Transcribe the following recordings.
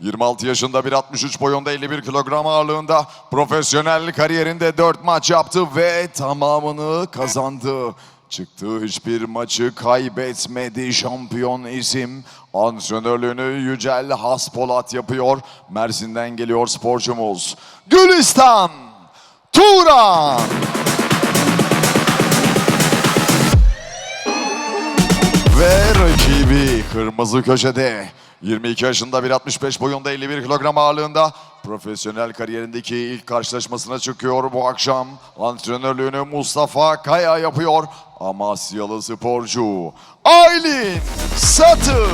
26 yaşında 1.63 boyunda 51 kilogram ağırlığında profesyonel kariyerinde 4 maç yaptı ve tamamını kazandı. Çıktığı hiçbir maçı kaybetmedi şampiyon isim. Antrenörlüğünü Yücel Haspolat yapıyor. Mersin'den geliyor sporcumuz. Gülistan Turan. Ve rakibi kırmızı köşede 22 yaşında 1.65 boyunda 51 kilogram ağırlığında profesyonel kariyerindeki ilk karşılaşmasına çıkıyor bu akşam. Antrenörlüğünü Mustafa Kaya yapıyor. Amasyalı sporcu Aylin Satı.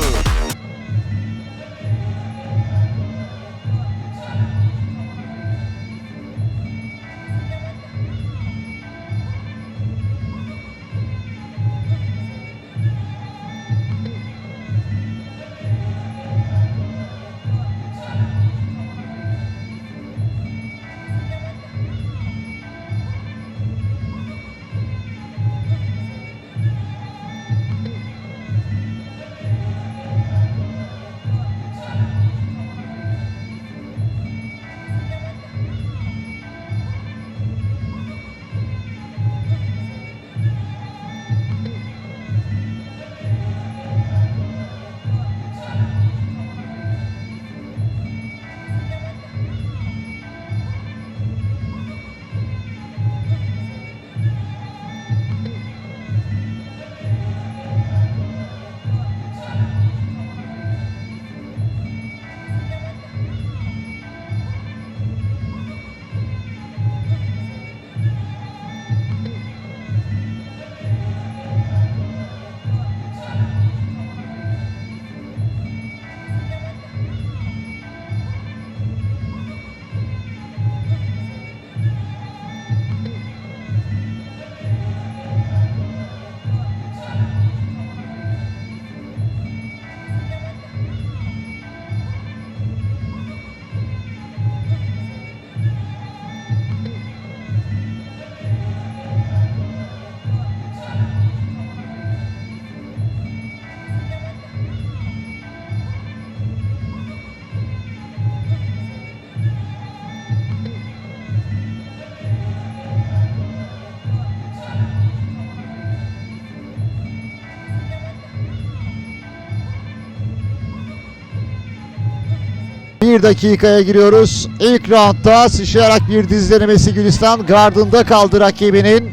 Bir dakikaya giriyoruz. İlk roundda sıçrayarak bir diz denemesi Gülistan gardında kaldı rakibinin.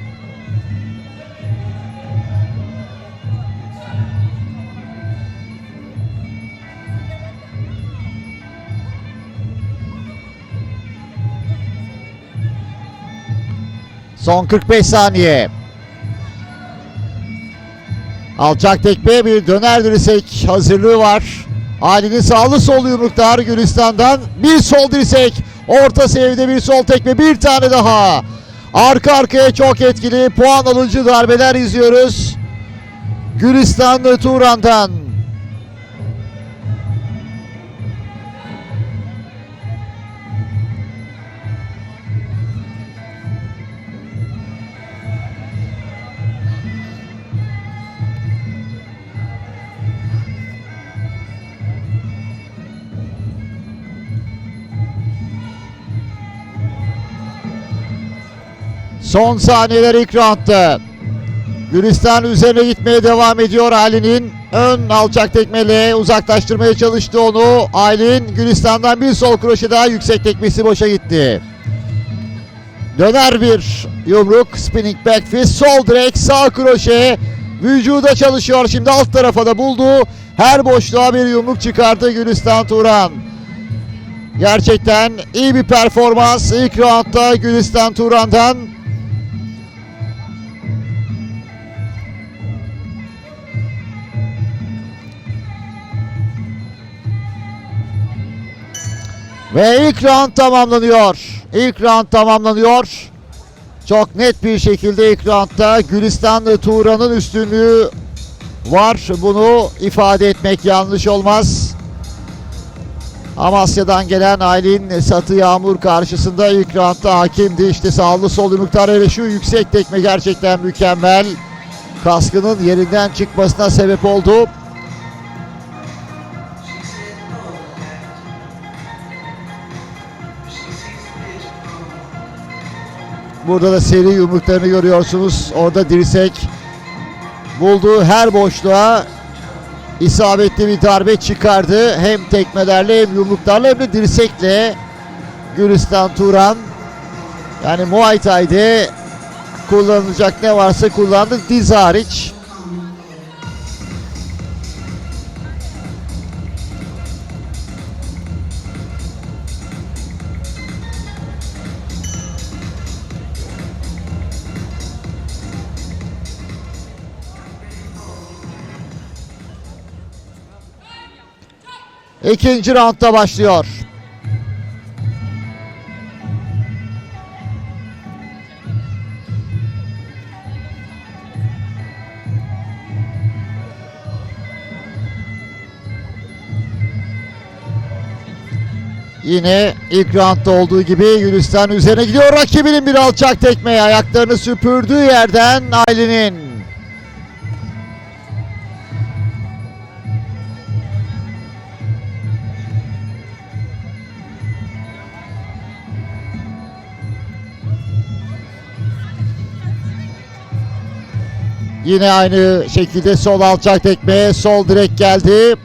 Son 45 saniye. Alçak tekme bir döner dirsek hazırlığı var. Ali'nin sağlı sol yumruklar Gülistan'dan. Bir sol dirsek. Orta seviyede bir sol tekme. Bir tane daha. Arka arkaya çok etkili puan alıcı darbeler izliyoruz. Gülistan Turan'dan. Son saniyeler ilk roundda. Gülistan üzerine gitmeye devam ediyor Ali'nin. Ön alçak tekmeyle uzaklaştırmaya çalıştı onu. Aylin Gülistan'dan bir sol kroşe daha yüksek tekmesi boşa gitti. Döner bir yumruk spinning back fist sol direk sağ kroşe vücuda çalışıyor şimdi alt tarafa da buldu. Her boşluğa bir yumruk çıkardı Gülistan Turan. Gerçekten iyi bir performans ilk roundda Gülistan Turan'dan. Ve ilk round tamamlanıyor. İlk round tamamlanıyor. Çok net bir şekilde ilk roundda Gülistan Turan'ın üstünlüğü var. Bunu ifade etmek yanlış olmaz. Amasya'dan gelen Aylin Satı Yağmur karşısında ilk roundda hakimdi. İşte sağlı sol yumruklar ve şu yüksek tekme gerçekten mükemmel. Kaskının yerinden çıkmasına sebep oldu. Burada da seri yumruklarını görüyorsunuz. Orada dirsek bulduğu her boşluğa isabetli bir darbe çıkardı. Hem tekmelerle hem yumruklarla hem de dirsekle Gülistan Turan. Yani Muay Thai'de kullanılacak ne varsa kullandı diz hariç. İkinci roundda başlıyor. Yine ilk roundda olduğu gibi Gülistan üzerine gidiyor. Rakibinin bir alçak tekmeye ayaklarını süpürdüğü yerden Aylin'in. Yine aynı şekilde sol alçak tekme, sol direk geldi.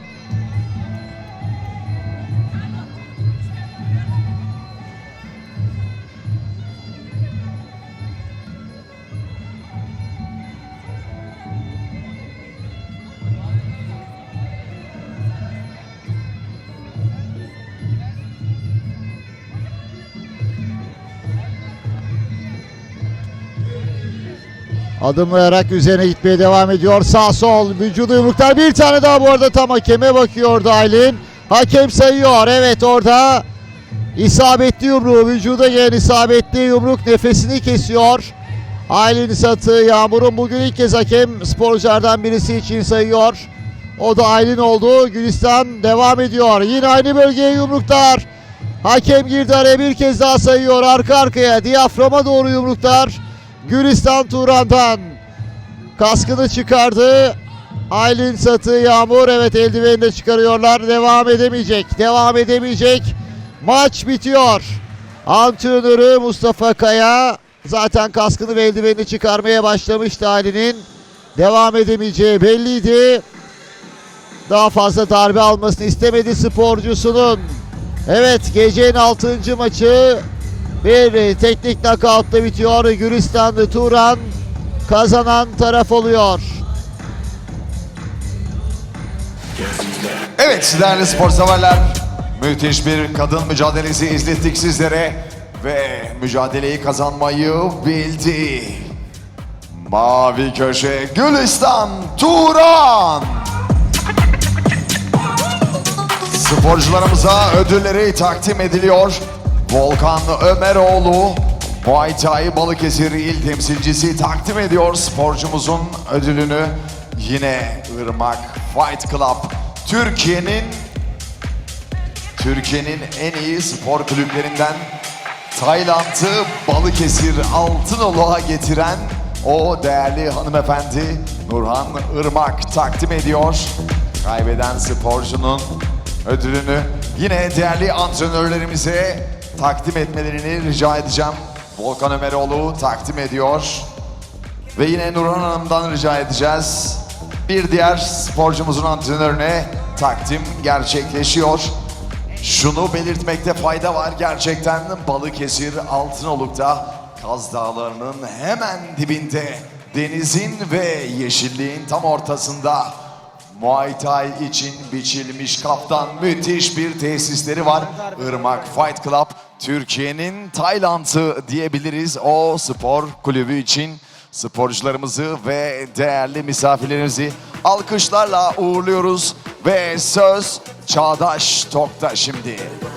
Adımlayarak üzerine gitmeye devam ediyor. Sağ sol vücudu yumruklar. Bir tane daha bu arada tam hakeme bakıyordu Aylin. Hakem sayıyor. Evet orada isabetli yumruğu vücuda gelen isabetli yumruk nefesini kesiyor. Aylin Satı Yağmur'un bugün ilk kez hakem sporculardan birisi için sayıyor. O da Aylin oldu. Gülistan devam ediyor. Yine aynı bölgeye yumruklar. Hakem girdi araya bir kez daha sayıyor. Arka arkaya diyaframa doğru yumruklar. Gülistan Turan'dan kaskını çıkardı. Aylin Satı Yağmur evet eldiveni de çıkarıyorlar. Devam edemeyecek. Devam edemeyecek. Maç bitiyor. Antrenörü Mustafa Kaya zaten kaskını ve eldivenini çıkarmaya başlamıştı Aylin'in. Devam edemeyeceği belliydi. Daha fazla darbe almasını istemedi sporcusunun. Evet gecenin 6. maçı bir teknik knockoutla bitiyor. Gülistanlı Turan kazanan taraf oluyor. Evet değerli spor severler. Müthiş bir kadın mücadelesi izlettik sizlere. Ve mücadeleyi kazanmayı bildi. Mavi köşe Gülistan Turan. Sporcularımıza ödülleri takdim ediliyor. Volkan Ömeroğlu Muay Thai Balıkesir il temsilcisi takdim ediyor sporcumuzun ödülünü. Yine Irmak Fight Club Türkiye'nin Türkiye'nin en iyi spor kulüplerinden Tayland'ı Balıkesir Altınoluk'a getiren o değerli hanımefendi Nurhan Irmak takdim ediyor. Kaybeden sporcunun ödülünü yine değerli antrenörlerimize takdim etmelerini rica edeceğim. Volkan Ömeroğlu takdim ediyor. Ve yine Nurhan Hanım'dan rica edeceğiz. Bir diğer sporcumuzun antrenörüne takdim gerçekleşiyor. Şunu belirtmekte fayda var. Gerçekten Balıkesir Altınoluk'ta Kaz Dağları'nın hemen dibinde denizin ve yeşilliğin tam ortasında Muay Thai için biçilmiş kaptan müthiş bir tesisleri var. Irmak Fight Club Türkiye'nin Tayland'ı diyebiliriz o spor kulübü için sporcularımızı ve değerli misafirlerimizi alkışlarla uğurluyoruz ve söz Çağdaş Tok'ta şimdi.